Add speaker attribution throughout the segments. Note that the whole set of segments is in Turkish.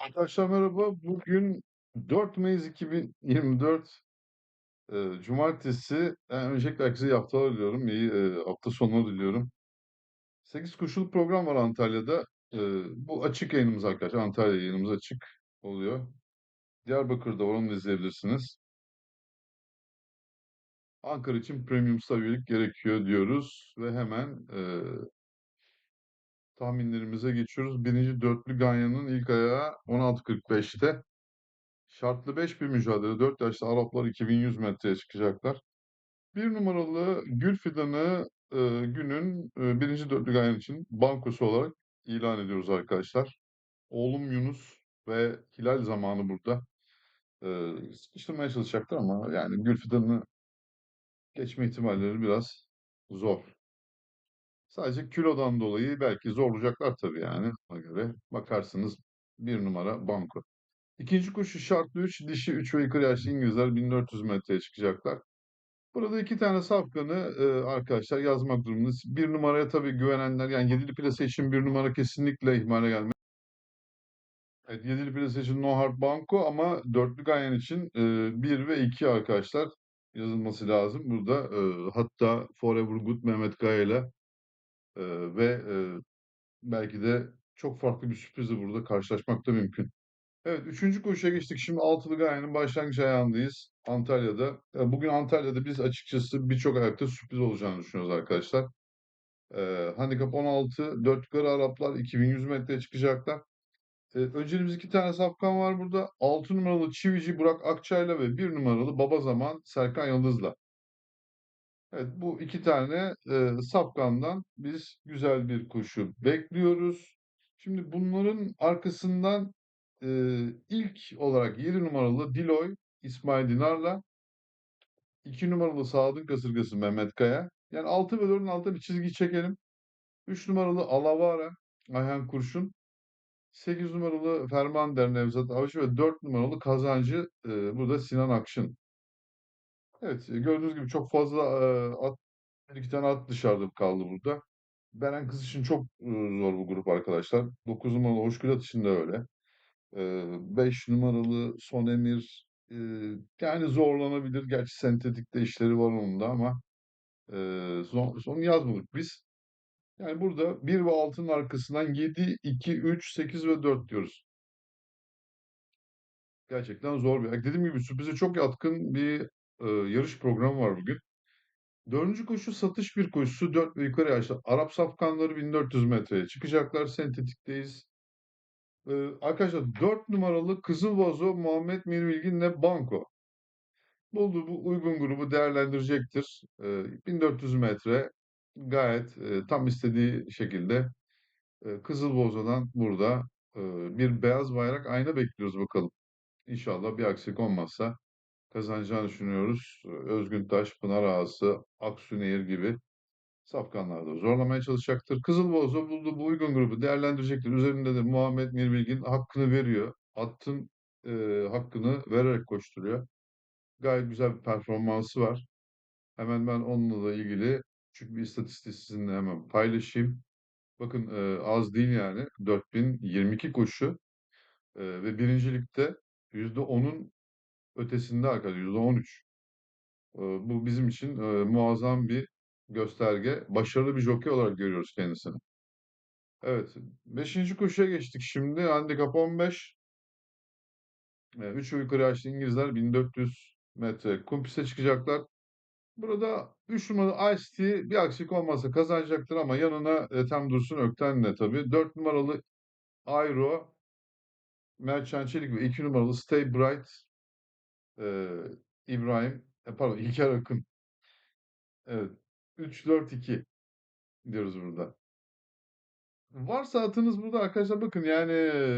Speaker 1: Arkadaşlar merhaba. Bugün 4 Mayıs 2024 eee, Cumartesi. Yani öncelikle herkese iyi haftalar diliyorum. İyi eee, hafta sonları diliyorum. 8 koşulu program var Antalya'da. Eee, bu açık yayınımız arkadaşlar. Antalya yayınımız açık oluyor. Diyarbakır'da var, onu da izleyebilirsiniz. Ankara için Premium üyelik gerekiyor diyoruz. Ve hemen eee, tahminlerimize geçiyoruz. Birinci dörtlü Ganyan'ın ilk ayağı 16.45'te. Şartlı 5 bir mücadele. 4 yaşlı Araplar 2100 metreye çıkacaklar. Bir numaralı Gül Fidan'ı e, günün e, birinci dörtlük ayın için bankosu olarak ilan ediyoruz arkadaşlar. Oğlum Yunus ve Hilal zamanı burada. E, sıkıştırmaya çalışacaktır ama yani Gül Fidan'ı geçme ihtimalleri biraz zor. Sadece kilodan dolayı belki zorlayacaklar tabii yani. Ona göre bakarsınız bir numara banko. İkinci koşu şartlı 3, dişi 3 ve yukarı yaşlı İngilizler 1400 metreye çıkacaklar. Burada iki tane safkanı e, arkadaşlar yazmak durumundayız. Bir numaraya tabii güvenenler yani yedili plase için bir numara kesinlikle ihmale gelmez. Evet, yedili plase için No Hard Banco ama dörtlü Ganyan için e, bir ve iki arkadaşlar yazılması lazım. Burada e, hatta Forever Good Mehmet Kaya ile e, ve e, belki de çok farklı bir sürprizle burada karşılaşmak da mümkün. Evet, üçüncü koşuya geçtik. Şimdi Altılı Gaye'nin başlangıç ayağındayız. Antalya'da. E, Bugün Antalya'da biz açıkçası birçok ayakta sürpriz olacağını düşünüyoruz arkadaşlar. E, handikap 16, 4 yukarı Araplar 2100 metreye çıkacaklar. E, önceliğimiz iki tane safkan var burada. 6 numaralı Çivici Burak Akçay'la ve 1 numaralı Baba Zaman Serkan Yıldız'la. Evet, bu iki tane e, safkandan biz güzel bir koşu bekliyoruz. Şimdi bunların arkasından e, ilk olarak 7 numaralı Diloy İsmail Dinar'la 2 numaralı Sadık Kasırgası Mehmet Kaya. Yani 6 ve 4'ün altına bir çizgi çekelim. 3 numaralı Alavara Ayhan Kurşun. 8 numaralı Fermander Nevzat Avcı ve 4 numaralı Kazancı e, burada Sinan Akşın. Evet, e, gördüğünüz gibi çok fazla e, at, iki tane at dışarıda kaldı burada. Beren Kız için çok e, zor bu grup arkadaşlar. 9 numaralı Hoşgül At için de öyle. 5 numaralı Son Emir e, yani zorlanabilir. Gerçi sentetikte işleri var onun da ama e, son, son yazmadık biz. Yani burada 1 ve 6'nın arkasından 7, 2, 3, 8 ve 4 diyoruz. Gerçekten zor bir. Dediğim gibi sürprize çok yatkın bir e, yarış programı var bugün. Dördüncü koşu satış bir koşusu. 4 ve yukarı yaşlı. Arap safkanları 1400 metreye çıkacaklar. Sentetikteyiz. Ee, arkadaşlar 4 numaralı Kızıl Vazo Muhammed Mirbilgin'le Banko. Bulduğu bu uygun grubu değerlendirecektir. Ee, 1400 metre gayet e, tam istediği şekilde e, Kızıl burada e, bir beyaz bayrak ayna bekliyoruz bakalım. İnşallah bir aksilik olmazsa kazanacağını düşünüyoruz. Özgün Taş, Pınar Ağası, Aksu gibi safkanlarda zorlamaya çalışacaktır. Kızılboğaz'a bulduğu bu uygun grubu değerlendirecektir. Üzerinde de Muhammed Mirbilgin hakkını veriyor. Attın e, hakkını vererek koşturuyor. Gayet güzel bir performansı var. Hemen ben onunla da ilgili küçük bir istatistiği sizinle hemen paylaşayım. Bakın e, az değil yani. 4022 koşu e, ve birincilikte %10'un ötesinde arkadaşlar %13. E, bu bizim için e, muazzam bir gösterge. Başarılı bir jockey olarak görüyoruz kendisini. Evet. Beşinci koşuya geçtik şimdi. Handikap 15. 3 yukarı yaşlı İngilizler 1400 metre kum piste çıkacaklar. Burada 3 numaralı Ice-T bir aksilik olmazsa kazanacaktır ama yanına Ethem Dursun Ökten'le tabii. 4 numaralı Airo Mertcan Çelik ve 2 numaralı Stay Bright e, İbrahim e, pardon İlker Akın. Evet. 3-4-2 diyoruz burada. Varsa atınız burada arkadaşlar bakın yani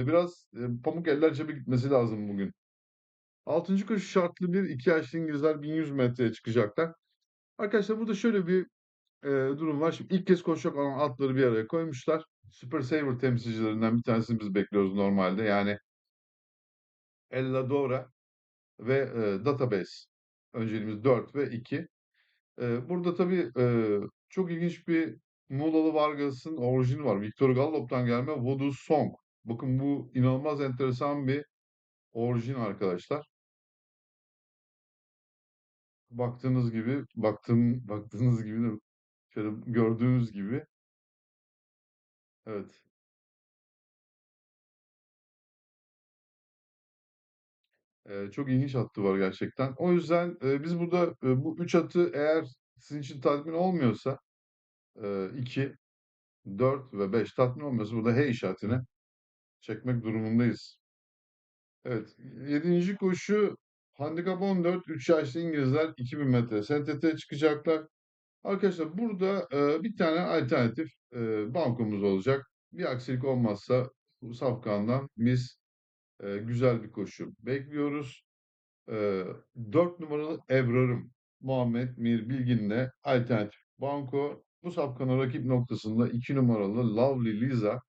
Speaker 1: biraz e, pamuk eller cebe gitmesi lazım bugün. Altıncı koşu şartlı bir iki yaşlı İngilizler 1100 metreye çıkacaklar. Arkadaşlar burada şöyle bir e, durum var. Şimdi ilk kez koşacak olan atları bir araya koymuşlar. Super Saver temsilcilerinden bir tanesini biz bekliyoruz normalde. Yani Elladora ve e, Database. Önceliğimiz 4 ve 2. E, burada tabii e, çok ilginç bir Muğlalı Vargas'ın orijini var. Victor Gallop'tan gelme Voodoo Song. Bakın bu inanılmaz enteresan bir orijin arkadaşlar. Baktığınız gibi, baktığım, baktığınız gibi de şöyle gördüğünüz gibi evet çok ilginç hattı var gerçekten. O yüzden biz burada bu üç atı eğer sizin için tatmin olmuyorsa e, 2, 4 ve 5 tatmin olmuyorsa burada H işaretini çekmek durumundayız. Evet. Yedinci koşu handikap 14. 3 yaşlı İngilizler 2000 metre STT'ye çıkacaklar. Arkadaşlar burada e, bir tane alternatif e, bankomuz olacak. Bir aksilik olmazsa bu safkandan biz e, güzel bir koşu bekliyoruz. E, 4 numaralı Ebrar'ım Muhammed Mir Bilgin'le alternatif banko. Bu safkanın rakip noktasında 2 numaralı Lovely Liza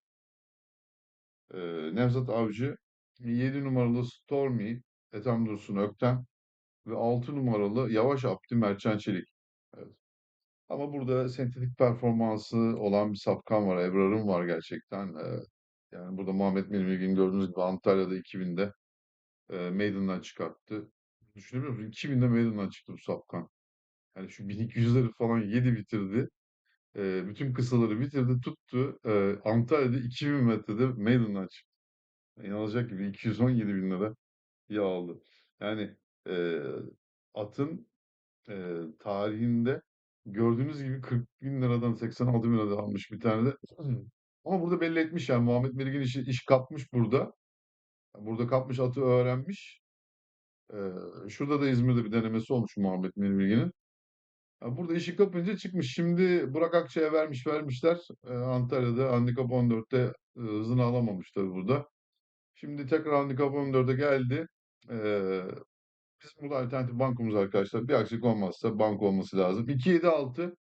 Speaker 1: e, Nevzat Avcı 7 numaralı Stormy Ethem Dursun Öktem ve 6 numaralı Yavaş Abdi Mertcan Çelik. Evet. Ama burada sentetik performansı olan bir safkan var. Ebrar'ın var gerçekten. Ee, yani burada Muhammed Mirmigin gördüğünüz gibi Antalya'da 2000'de e, Maiden'dan çıkarttı. Düşünebiliyor musun? 2000'de Maiden'dan çıktı bu safkan. Yani şu 1200'leri falan yedi bitirdi. Ee, bütün kısaları bitirdi, tuttu. Ee, Antalya'da 2000 metrede Maiden'dan çıktı. İnanılacak gibi 217 bin lira yağ aldı. Yani e, atın e, tarihinde gördüğünüz gibi 40 bin liradan 86 bin liradan almış bir tane de. Ama burada belli etmiş yani Muhammed Merig'in işi, iş kapmış burada. Burada kapmış atı öğrenmiş. E, şurada da İzmir'de bir denemesi olmuş Muhammed Merig'in. Yani burada işi kapınca çıkmış. Şimdi Burak Akçay'a vermiş vermişler. E, Antalya'da Handikap 14'te e, hızını alamamış tabii burada. Şimdi tekrar Handikap 14'e geldi. E, Bizim burada alternatif bankomuz arkadaşlar. Bir aksilik olmazsa banko olması lazım. 2-7-6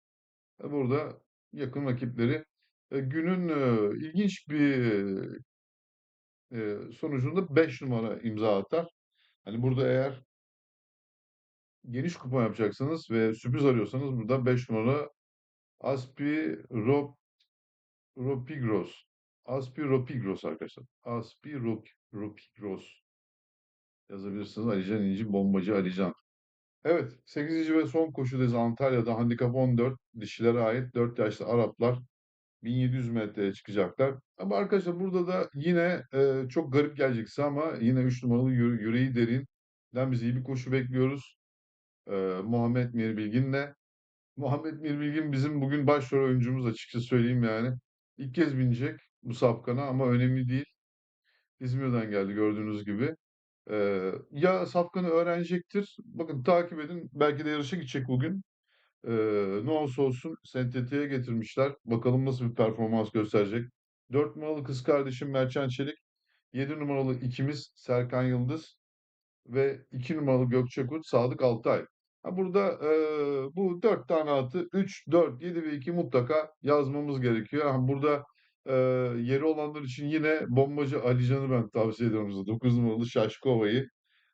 Speaker 1: e, burada yakın rakipleri. Günün ilginç bir sonucunda 5 numara imza atar. Hani burada eğer geniş kupon yapacaksanız ve sürpriz arıyorsanız burada 5 numara Aspi Rop, Ropigros. Aspi Ropigros arkadaşlar. Aspi Rop, Ropigros yazabilirsiniz. Alican İnci, Bombacı Alican. Evet, 8. ve son koşudayız Antalya'da. Handikap 14, dişilere ait 4 yaşlı Araplar 1700 metreye çıkacaklar. Ama arkadaşlar burada da yine e, çok garip gelecek size ama yine 3 numaralı yüre- yüreği derinden biz iyi bir koşu bekliyoruz. E, Muhammed Mir Bilgin'le. Muhammed Mir Bilgin bizim bugün başrol oyuncumuz açıkça söyleyeyim yani. İlk kez binecek bu safkana ama önemli değil. İzmir'den geldi gördüğünüz gibi. Ee, ya Safkan'ı öğrenecektir. Bakın takip edin. Belki de yarışa gidecek bugün. Ee, ne olursa olsun sentetiğe getirmişler. Bakalım nasıl bir performans gösterecek. 4 numaralı kız kardeşim Mertcan Çelik. 7 numaralı ikimiz Serkan Yıldız. Ve 2 numaralı Gökçe Kurt Sadık Altay. Burada e, bu 4 tane atı 3, 4, 7 ve 2 mutlaka yazmamız gerekiyor. Burada e, yeri olanlar için yine bombacı Alican'ı ben tavsiye ediyorum. 9 numaralı Şaşkova'yı.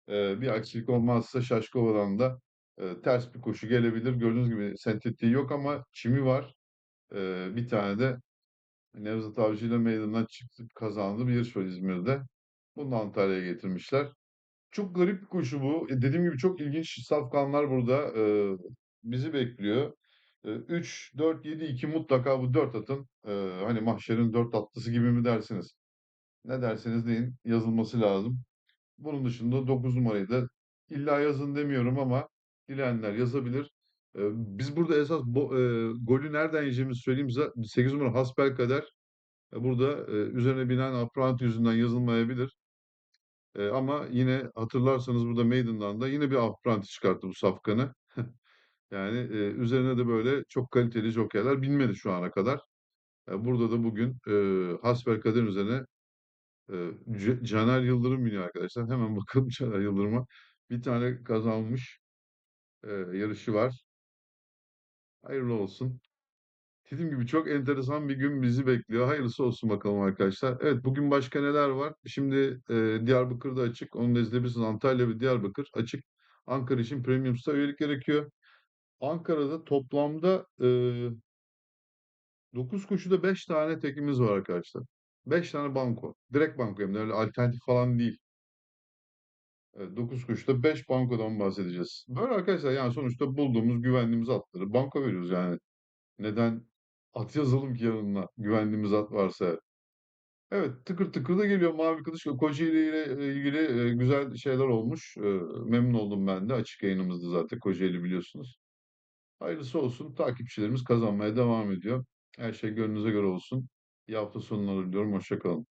Speaker 1: E, bir aksilik olmazsa Şaşkova'dan da e, ters bir koşu gelebilir. Gördüğünüz gibi sentetiği yok ama çimi var. E, bir tane de Nevzat Avcı ile meydandan çıkıp kazandı bir yarış var İzmir'de. Bunu Antalya'ya getirmişler. Çok garip bir koşu bu. E, dediğim gibi çok ilginç safkanlar burada e, bizi bekliyor. E, 3, 4, 7, 2 mutlaka bu 4 atın. E, hani mahşerin 4 atlısı gibi mi dersiniz? Ne derseniz deyin yazılması lazım. Bunun dışında 9 numarayı da illa yazın demiyorum ama dileyenler yazabilir. E, biz burada esas bo, e, golü nereden yiyeceğimizi söyleyeyim. 8 numara Hasbelkader e, burada e, üzerine binen apprenti yüzünden yazılmayabilir. E, ama yine hatırlarsanız burada Maiden'dan da yine bir apprenti çıkarttı bu safkanı. Yani e, üzerine de böyle çok kaliteli jokerler binmedi şu ana kadar. E, burada da bugün e, hasbelkader üzerine e, Caner Yıldırım biniyor arkadaşlar. Hemen bakalım Caner Yıldırım'a. Bir tane kazanmış e, yarışı var. Hayırlı olsun. Dediğim gibi çok enteresan bir gün bizi bekliyor. Hayırlısı olsun bakalım arkadaşlar. Evet bugün başka neler var? Şimdi e, Diyarbakır'da açık. Onu da izleyebilirsiniz. Antalya ve Diyarbakır açık. Ankara için Premium Star üyelik gerekiyor. Ankara'da toplamda e, 9 koşuda 5 tane tekimiz var arkadaşlar. 5 tane banko. Direkt banko hem de öyle alternatif falan değil. Evet, 9 kuşta 5 bankodan bahsedeceğiz. Böyle arkadaşlar yani sonuçta bulduğumuz, güvendiğimiz atları banko veriyoruz yani. Neden at yazalım ki yanına güvendiğimiz at varsa. Evet, tıkır tıkır da geliyor Mavi Kılıç. Kocaeli ile ilgili e, güzel şeyler olmuş. E, memnun oldum ben de. Açık yayınımızdı zaten Kocaeli biliyorsunuz. Hayırlısı olsun. Takipçilerimiz kazanmaya devam ediyor. Her şey gönlünüze göre olsun. İyi hafta sonları diliyorum. Hoşça kalın.